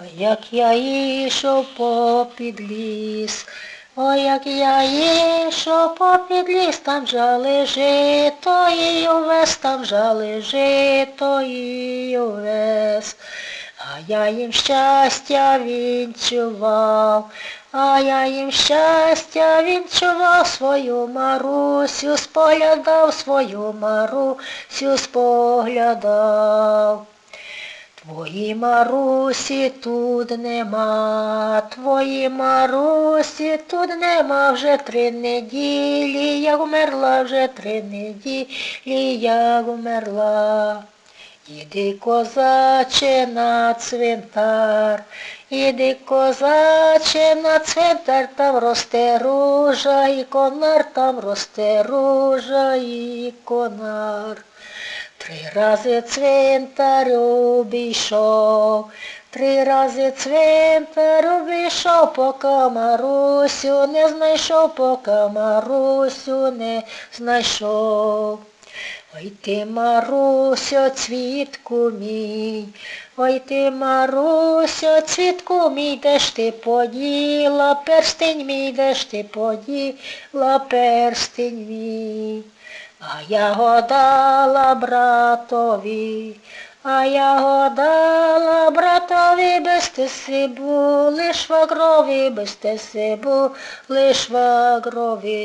Ой, як я йшов попід ліс, ой, як я йшов попід ліс, там жали жито і овес, там жали жито і овес. А я їм щастя вінчував, а я їм щастя вінчував свою Марусю, споглядав свою Марусю, споглядав. Твої Марусі тут нема, твої Марусі тут нема вже три неділі, як вмерла вже три неділі, як вмерла. Іди, козаче, на цвинтар, іди, козаче, на цвинтар, там росте ружа, і конар, там росте ружа, і конар. Три рази цвинтар обійшов, три рази цвинтар обійшов, поки Марусю не знайшов, поки Марусю не знайшов. Ой ти, Марусю, цвітку мій, ой ти, Марусю, цвітку мій, де ж ти поділа, перстень мій, де ж ти поділа, перстень мій. А я годала братові, а я годала братові без теси були швагрові, без теси були швагрові.